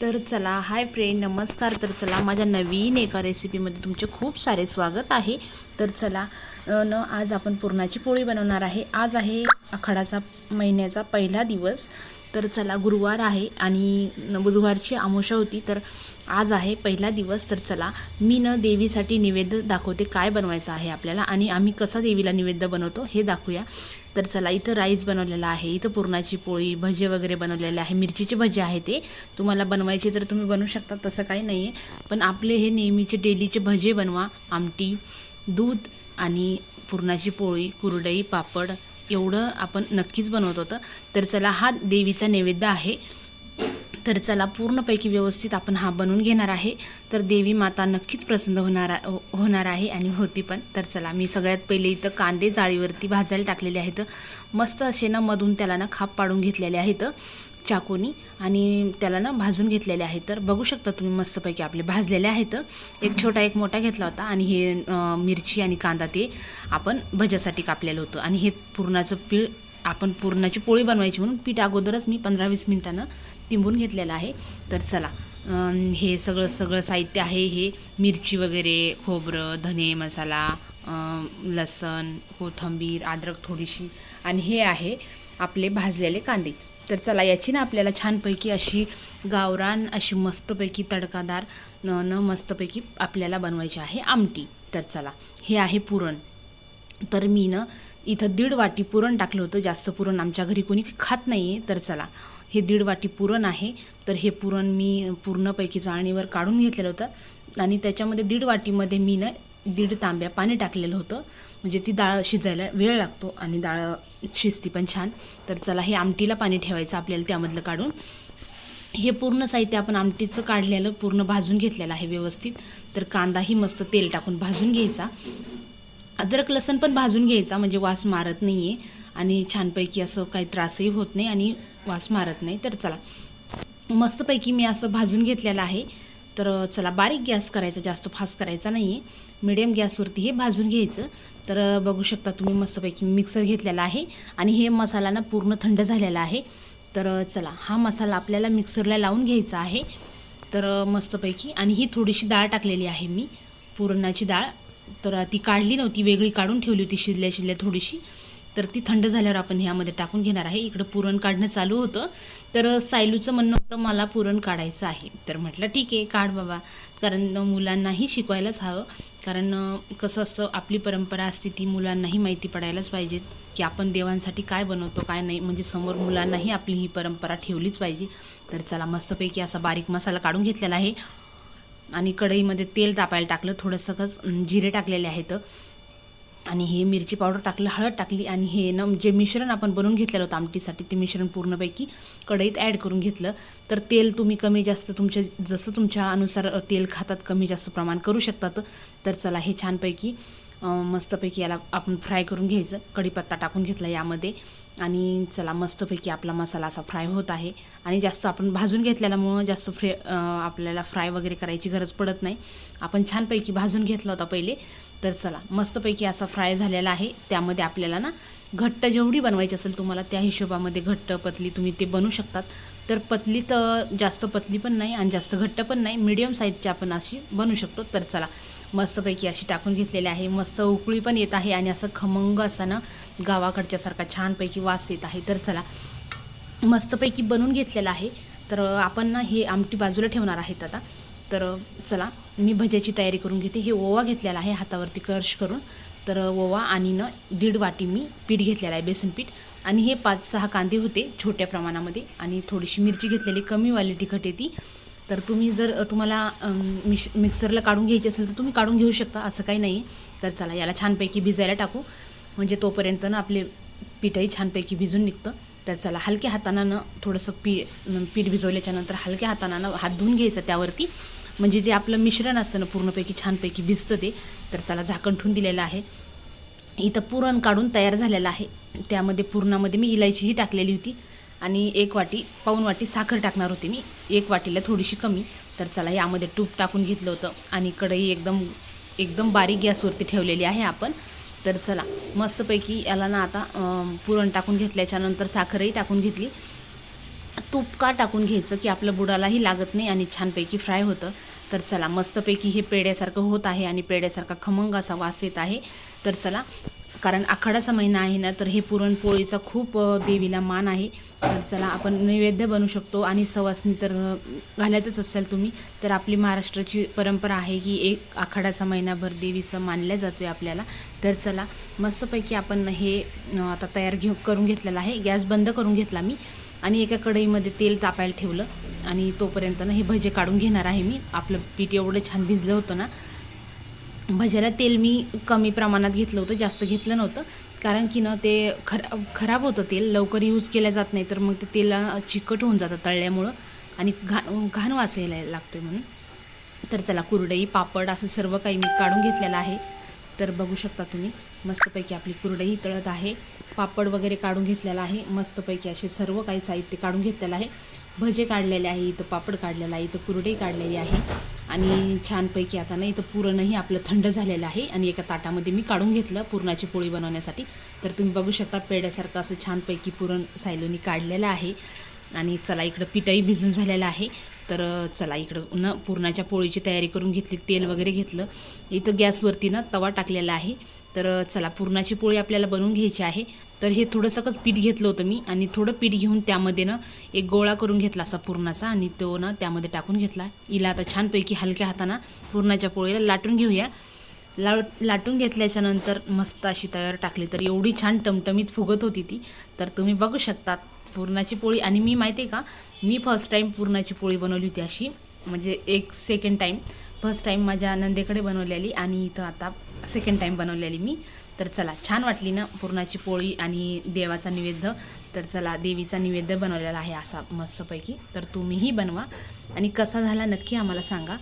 तर चला hi friend नमस्कार. तर चला माझ्या नवीन एका रेसिपीमध्ये तुमचे खूप सारे स्वागत आहे. तर चला न आज आपण पुरणाची पोळी बनवणार आहे. आज आहे आखाडाचा महिन्याचा पहिला दिवस. तर चला गुरुवार आहे आणि न- बुधवारची आमोशा होती तर आज आहे पहिला दिवस. तर चला मी न देवीसाठी निवेद्य दाखवते काय बनवायचं आहे आपल्याला आणि आम्ही कसा देवीला निवेद्य बनवतो हे दाखवूया. तर चला इथं राईस बनवलेला आहे इथं पुरणाची पोळी भजे वगैरे बनवलेले आहे मिरचीचे भजे आहे ते. तुम्हाला बनवायचे तर तुम्ही बनवू शकता तसं काही नाही आहे पण आपले हे नेहमीचे डेलीचे भजे बनवा आमटी दूध आणि पुरणाची पोळी कुरडई पापड एवढं आपण नक्कीच बनवत होतं. तर चला हा देवीचा नैवेद्य आहे. तर चला पूर्णपैकी व्यवस्थित आपण हा बनवून घेणार आहे. तर देवी माता नक्कीच प्रसन्न होणार हो- होणार आहे आणि होती पण. तर चला मी सगळ्यात पहिले इथं कांदे जाळीवरती भाजायला टाकलेले आहेत. मस्त असे ना मधून त्याला ना खाप पाडून घेतलेले आहेत. चाकूनी आणि त्याला ना भाजून घेतलेले आहेत. तर बघू शकता तुम्ही मस्तपैकी आपले भाजलेले आहेत. एक छोटा एक मोठा घेतला होता आणि हे मिरची आणि कांदा ते आपण भज्यासाठी कापलेलं होतं. आणि हे पुरणाचं पीळ आपण पुरणाची पोळी बनवायची म्हणून पीठ अगोदरच मी पंधरा वीस मिनटानं तिंबून घेतलेलं आहे. तर चला हे सगळं सगळं साहित्य आहे. हे मिरची वगैरे खोबरं धने मसाला लसण कोथिंबीर अद्रक थोडीशी आणि हे आहे आपले भाजलेले कांदे. तर चला याची ना आपल्याला छानपैकी अशी गावरान अशी मस्तपैकी तडकादार न न मस्तपैकी आपल्याला बनवायची आहे आमटी. तर चला हे आहे पुरण. तर मी ना इथं दीड वाटी पुरण टाकलं होतं. जास्त पुरण आमच्या घरी कोणी खात नाही आहे तर चला हे दीड वाटी पुरण आहे. तर हे पुरण मी पूर्णपैकी चाळणीवर काढून घेतलेलं होतं. आणि त्याच्यामध्ये दीड वाटीमध्ये मी ना दीड तांब्या पाणी टाकलेलं होतं. म्हणजे ती डाळ शिजायला वेळ लागतो आणि डाळ शिजती पण छान. तर चला हे आमटीला पाणी ठेवायचं आपल्याला त्यामधलं काढून. हे पूर्ण साहित्य आपण आमटीचं काढलेलं पूर्ण भाजून घेतलेलं आहे व्यवस्थित. तर कांदाही मस्त तेल टाकून भाजून घ्यायचा. अद्रक लसण पण भाजून घ्यायचा म्हणजे वास मारत नाही आहे आणि छानपैकी असं काही त्रासही होत नाही आणि वास मारत नाही. तर चला मस्तपैकी मी असं भाजून घेतलेलं आहे. तर चला बारीक गॅस करायचा जास्त फास्ट करायचा नाही आहे मिडियम गॅसवरती हे भाजून घ्यायचं. तर बघू शकता तुम्ही मस्तपैकी मिक्सर घेतलेला आहे आणि हे मसाला ना पूर्ण थंड झालेला आहे. तर चला हा मसाला आपल्याला मिक्सरला लावून घ्यायचा आहे. तर मस्तपैकी आणि ही थोडीशी डाळ टाकलेली आहे मी पुरणाची डाळ. तर ती काढली नव्हती वेगळी काढून ठेवली होती शिजल्या शिजल्या थोडीशी. तर ती थंड झाल्यावर आपण ह्यामध्ये टाकून घेणार आहे. इकडं पुरण काढणं चालू होतं. तर सायलूचं म्हणणं होतं मला पुरण काढायचं आहे. तर म्हटलं ठीक आहे काढ बाबा. कारण मुलांनाही शिकवायलाच हवं. कारण कसं असतं आपली परंपरा असते ती मुलांनाही माहिती पडायलाच पाहिजे की आपण देवांसाठी काय बनवतो काय नाही. म्हणजे समोर मुलांनाही आपली ही परंपरा ठेवलीच पाहिजे. तर चला मस्तपैकी असा बारीक मसाला काढून घेतलेला आहे. आणि कढईमध्ये तेल तापायला टाकलं. थोडंसं जिरे टाकलेले आहेत. आणि हे मिरची पावडर टाकलं हळद टाकली आणि हे न जे मिश्रण आपण बनवून घेतलेलं होतं आमटीसाठी ते मिश्रण पूर्णपैकी कढईत ॲड करून घेतलं. तर तेल तुम्ही कमी जास्त तुमच्या जसं तुमच्या अनुसार तेल खातात कमी जास्त प्रमाण करू शकतात. तर चला हे छानपैकी मस्तपैकी याला आपण फ्राय करून घ्यायचं. कढीपत्ता टाकून घेतला यामध्ये. आणि चला मस्तपैकी आपला मसाला असा फ्राय होत आहे. आणि जास्त आपण भाजून घेतल्यामुळं जास्त फ्रे आपल्याला फ्राय वगैरे करायची गरज पडत नाही. आपण छानपैकी भाजून घेतला होता पहिले. तर चला मस्तपैकी असा फ्राय झालेला आहे. त्यामध्ये आपल्याला ना घट्ट जेवढी बनवायची असेल तुम्हाला त्या हिशोबामध्ये घट्ट पतली तुम्ही ते बनवू शकतात. तर पतली तर जास्त पतली पण नाही आणि जास्त घट्ट पण नाही मिडियम साईजची आपण अशी बनवू शकतो. तर चला मस्तपैकी अशी टाकून घेतलेली आहे. मस्त उकळी पण येत आहे आणि असं खमंग असं ना गावाकडच्यासारखा छानपैकी वास येत आहे. तर चला मस्तपैकी बनवून घेतलेलं आहे. तर आपण ना हे आमटी बाजूला ठेवणार आहेत आता. तर चला मी भज्याची तयारी करून घेते. हे ओवा घेतलेला आहे हातावरती कर्श करून. तर ओवा आणि न दीड वाटी मी पीठ घेतलेलं आहे बेसन पीठ. आणि हे पाच सहा कांदे होते छोट्या प्रमाणामध्ये. आणि थोडीशी मिरची घेतलेली कमीवाली तिखट येते तर तुम्ही जर तुम्हाला मिश मिक्सरला काढून घ्यायची असेल तर तुम्ही काढून घेऊ शकता असं काही नाही आहे तर चला याला छानपैकी भिजायला टाकू. म्हणजे तोपर्यंत ना आपले पीठही छानपैकी भिजून निघतं. तर चला हलक्या हातानं थोडंसं पी पीठ भिजवल्याच्यानंतर हलक्या हातानं हात धुवून घ्यायचं त्यावरती. म्हणजे जे आपलं मिश्रण असतं ना पूर्णपैकी छानपैकी भिजतं ते तर चला झाकण ठेवून दिलेलं आहे. इथं पुरण काढून तयार झालेलं आहे. त्यामध्ये पुरणामध्ये मी इलायचीही टाकलेली होती आणि एक वाटी पाऊन वाटी साखर टाकणार होते मी. एक वाटीला थोडीशी कमी. तर चला यामध्ये तूप टाकून घेतलं होतं आणि कढई एकदम एकदम बारीक गॅसवरती ठेवलेली आहे आपण. तर चला मस्तपैकी याला ना आता पुरण टाकून घेतल्याच्यानंतर साखरही टाकून घेतली. तूप का टाकून घ्यायचं की आपलं बुडालाही लागत नाही आणि छानपैकी फ्राय होतं. तर चला मस्तपैकी हे पेड्यासारखं होत आहे आणि पेड्यासारखा खमंग असा वास येत आहे. तर चला कारण आखाडाचा महिना आहे ना तर हे पुरणपोळीचा खूप देवीला मान आहे. तर चला आपण नैवेद्य बनवू शकतो आणि सवासनी तर घालतच असाल तुम्ही. तर आपली महाराष्ट्राची परंपरा आहे की एक आखाडाचा महिनाभर देवीचं मानल्या जातो आहे आपल्याला. तर चला मस्तपैकी आपण हे आता तयार घेऊ करून घेतलेलं आहे. गॅस बंद करून घेतला मी. आणि एका कढईमध्ये तेल तापायला ठेवलं. आणि तोपर्यंत ना हे भजे काढून घेणार आहे मी. आपलं पीठ एवढं छान भिजलं होतं ना. भज्याला तेल मी कमी प्रमाणात घेतलं होतं जास्त घेतलं नव्हतं. कारण की ना ते खरा खराब होतं तेल. लवकर यूज केलं जात नाही तर मग ते तेल चिकट होऊन जातं तळल्यामुळं. आणि घाण घाण वासायला लागतं म्हणून. तर चला कुरडई पापड असं सर्व काही मी काढून घेतलेलं आहे. तर बघू शकता तुम्ही. मस्तपैकी आपली कुरडई तळत आहे. पापड वगैरे काढून घेतलेला आहे. मस्तपैकी असे सर्व काही साहित्य काढून घेतलेलं आहे. भजे काढलेले आहे. इथं पापड काढलेला आहे. इथं कुरडई काढलेली आहे. आणि छानपैकी आता ना इथं पुरणही आपलं थंड झालेलं आहे. आणि एका ताटामध्ये मी काढून घेतलं पुरणाची पोळी बनवण्यासाठी. तर तुम्ही बघू शकता पेड्यासारखं असं छानपैकी पुरण सायलोनी काढलेलं आहे. आणि चला इकडं पिठंही भिजून झालेलं आहे. तर चला इकडं न पुरणाच्या पोळीची तयारी करून घेतली तेल वगैरे घेतलं. इथं गॅसवरती ना तवा टाकलेला आहे. तर चला पुरणाची पोळी आपल्याला बनवून घ्यायची आहे. तर हे थोडंसंच पीठ घेतलं होतं मी आणि थोडं पीठ घेऊन त्यामध्ये ना एक गोळा करून घेतला असा पुरणाचा आणि तो ना त्यामध्ये टाकून घेतला. हिला आता छानपैकी हलक्या हाताना पुरणाच्या पोळीला लाटून घेऊया. ला लाटून घेतल्याच्या नंतर मस्त अशी तयार टाकली. तर एवढी छान टमटमीत फुगत होती ती. तर तुम्ही बघू शकतात पुरणाची पोळी आणि मी माहिती आहे का मी फर्स्ट टाईम पुरणाची पोळी बनवली होती अशी. म्हणजे एक सेकंड टाईम फर्स्ट टाईम माझ्या नंदेकडे बनवलेली आणि इथं आता सेकंड टाईम बनवलेली मी. तर चला छान वाटली ना पुरणाची पोळी आणि देवाचा निवेद्य. तर चला देवीचा निवेद्य बनवलेला आहे असा मस्तपैकी. तर तुम्हीही बनवा. आणि कसा झाला नक्की आम्हाला सांगा.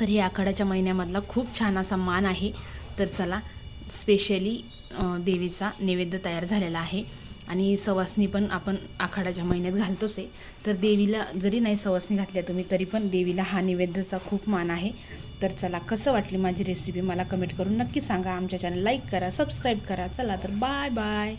तर हे आखाड्याच्या महिन्यामधला खूप छान असा मान आहे. तर चला स्पेशली देवीचा नैवेद्य तयार झालेला आहे. आणि सवासणी पण आपण आखाड्याच्या महिन्यात घालतोच आहे. तर देवीला जरी नाही सवासणी घातल्या तुम्ही तरी पण देवीला हा नैवेद्याचा खूप मान आहे. तर चला कसं वाटली माझी रेसिपी मला कमेंट करून नक्की सांगा. आमच्या चॅनल लाईक करा सबस्क्राईब करा. चला तर बाय बाय